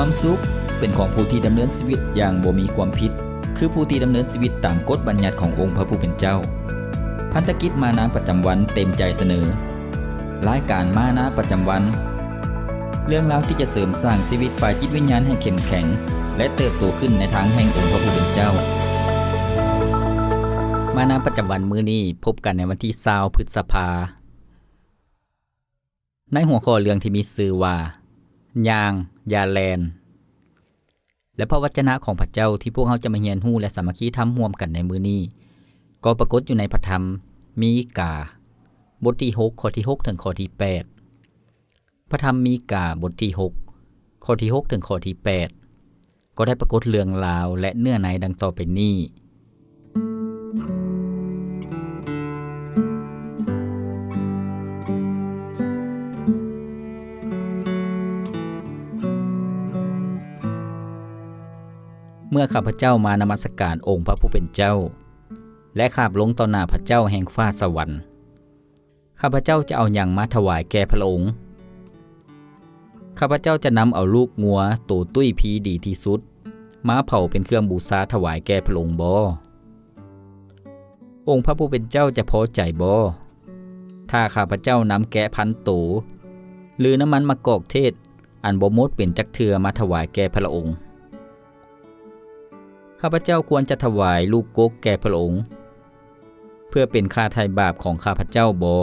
ความสุข เป็นของผู้ที่ดำเนินชีวิตอย่างบ่มีความผิด คือผู้ที่ดำเนินชีวิตตามกฎบัญญัติขององค์พระผู้เป็นเจ้า พันธกิจมานาประจำวันเต็มใจเสนอรายการมานาประจำวัน เรื่องราวที่จะเสริมสร้างชีวิตฝ่ายจิตวิญญาณให้เข้มแข็ง และเติบโตขึ้นในทางแห่งองค์พระผู้เป็นเจ้า มานาประจำวันมื้อนี้พบกันในวันที่20พฤษภาในหัวข้อเรื่องที่มีชื่อว่า ยาง ยาแลน และพระวจนะของพระเจ้าที่พวกเขาจะมาเรียนรู้และสามัคคีทำร่วมกันในมือนี้ ก็ปรากฏอยู่ในพระธรรมมีกา บทที่ 6 ข้อที่ 6 ถึงข้อที่ 8 พระธรรมมีกาบทที่ 6 ข้อที่ 6 ถึงข้อที่ 8 ก็ได้ปรากฏเรื่องราวและเนื้อในดังต่อไปนี้ เมื่อข้าพเจ้ามานมัสการองค์พระผู้เป็นเจ้า และข้าบลงต่อหน้าพระเจ้าแห่งฟ้าสวรรค์ข้าพเจ้าจะเอาอย่างมาถวายแก่พระองค์ข้าพเจ้าจะนำเอาลูกงัวโตตุ้ยพีดีที่สุดม้าเผาเป็นเครื่องบูชาถวายแก่พระองค์บอองค์พระผู้เป็นเจ้าจะพอใจบอถ้าข้าพเจ้านำแกะพันโตหรือน้ำมันมะกอกเทศ อันบ่มดเป็นจักเทือมาถวายแก่พระองค์ ข้าพเจ้าควรจะถวายลูกกกแก่พระองค์ เพื่อเป็นค่าไถ่บาปของข้าพเจ้าบอ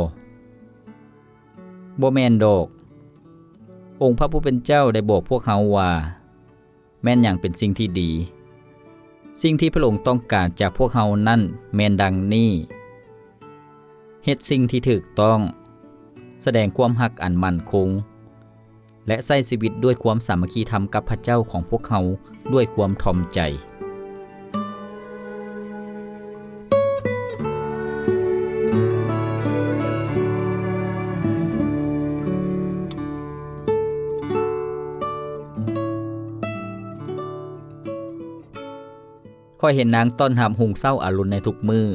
บแมนดอก องค์พระผู้เป็นเจ้าได้บอกพวกเขาว่า แม่นอย่างเป็นสิ่งที่ดี สิ่งที่พระองค์ต้องการจากพวกเขานั่นแม่นดังนี้เฮ็ดสิ่งที่ถูกต้อง แสดงความหักอันมั่นคง และใช้ชีวิตด้วยความสามัคคีธรรมกับพระเจ้าของพวกเขาด้วยความทอมใจ คอยเห็นนางต้อนหามหุงเศร้าอารุณในทุกมือ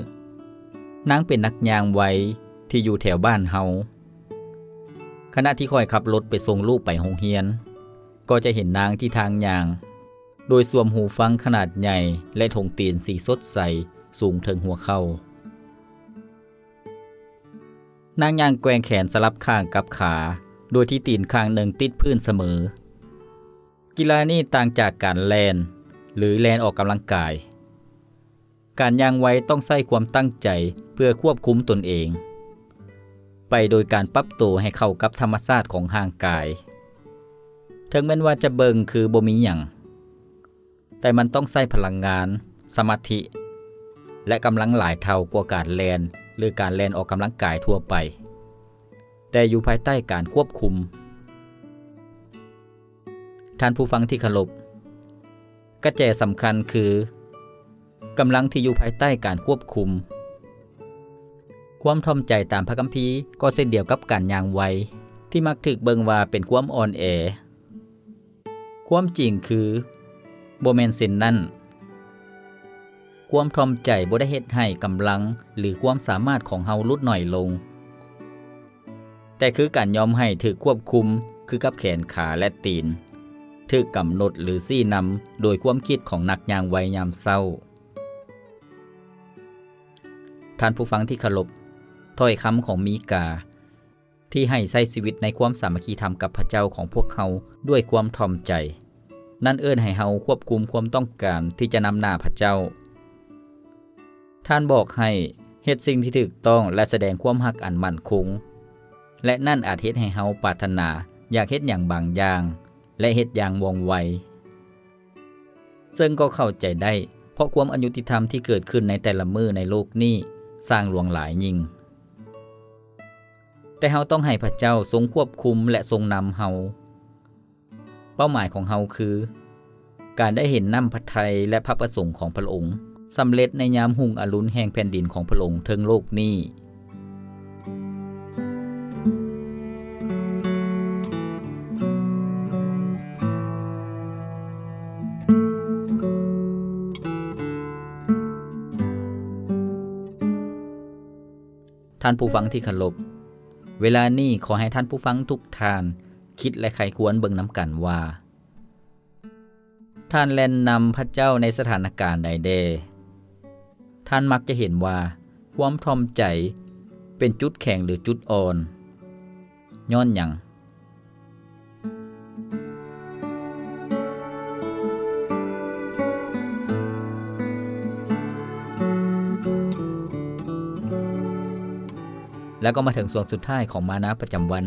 นางเป็นนักยางไว้ที่อยู่แถวบ้านเฮา ขณะที่คอยขับรถไปส่งลูกไปโรงเรียน ก็จะเห็นนางที่ทางยาง โดยสวมหูฟังขนาดใหญ่และถงตีนสีสดใสสูงถึงหัวเขา่านางยางแกว่งแขนสลับข้างกับขา โดยที่ตีนข้างหนึ่งติดพื้นเสมอ กีฬานี้ต่างจากการแลนหรือแลนออกกำลังกาย การย่างไว้ต้องใส่ความตั้งใจเพื่อควบคุมตนเอง ไปโดยการปรับตัวให้เข้ากับธรรมชาติของห่างกาย ถึงแม้นว่าจะเบิงคือบ่มีหยังแต่มันต้องใส่พลังงาน สมาธิ และกำลังหลายเท่ากว่าการแลนหรือการแลนออกกำลังกายทั่วไป แต่อยู่ภายใต้การควบคุม ท่านผู้ฟังที่เคารพกระแจสำคัญคือ กำลังที่อยู่ภายใต้การควบคุม ความทอมใจตามพระคัมภีร์ก็เช่นเดียวกับการยางไวที่มักถึกเบิงว่าเป็นความอ่อนแอ ความจริงคือบ่แม่นเส้นนั้น ความทอมใจบ่ได้เฮ็ดให้กำลังหรือความสามารถของเฮาลดหน่อยลง แต่คือการยอมให้ถึกควบคุมคือกับแขนขาและตีนถึกกำหนดหรือซี่นำโดยความคิดของนักยางไวยามเศร้า ท่านผู้ฟังที่เคารพถ้อยคำของมีกา ที่ให้ใช้ชีวิตในความสามัคคีธรรมกับพระเจ้าของพวกเขาด้วยความทอมใจ นั่นเอิ้นให้เฮาควบคุมความต้องการที่จะนำหน้าพระเจ้า ท่านบอกให้เฮ็ดสิ่งที่ถูกต้องและแสดงความรักอันมั่นคง และนั่นอาจเฮ็ดให้เฮาปรารถนาอยากเฮ็ดอย่างบางอย่าง และเฮ็ดอย่างว่องไว ซึ่งก็เข้าใจได้ เพราะความอายุติธรรมที่เกิดขึ้นในแต่ละมือในโลกนี้ สร้างหลวงหลายยิ่ง แต่เฮาต้องให้พระเจ้าทรงควบคุมและทรงนำเฮาเป้าหมายของเฮาคือ การได้เห็นน้ำพระทัยและพระประสงค์ของพระองค์สำเร็จในยามหุ่งอรุณแห่งแผ่นดินของพระองค์เทิงโลกนี้ ท่านผู้ฟังที่เคารพเวลานี้ขอให้ท่านผู้ฟังทุกท่าน คิดและไขควรเบิ่งน้ำกันว่า ท่านแลนนำพระเจ้าในสถานการณ์ใดเดท่านมักจะเห็นว่าความทอมใจเป็นจุดแข็งหรือจุดอ่อน ย้อนหยัง แล้วก็มาถึงส่วนสุดท้ายของมานะประจำวัน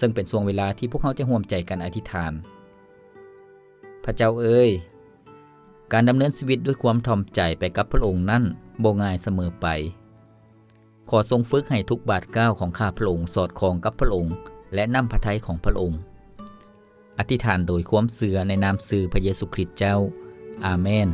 ซึ่งเป็นช่วงเวลาที่พวกเขาจะร่วมใจกันอธิษฐาน พระเจ้าเอ้ยการดำเนินชีวิตด้วยความถ่อมใจไปกับพระองค์นั้นบ่ง่ายเสมอไป ขอทรงฝึกให้ทุกบาทก้าวของข้าพระองค์สอดคล้องกับพระองค์ และนำพระทัยของพระองค์ อธิษฐานโดยความเสื่อในนามสื่อพระเยซูคริสต์เจ้า อาเมน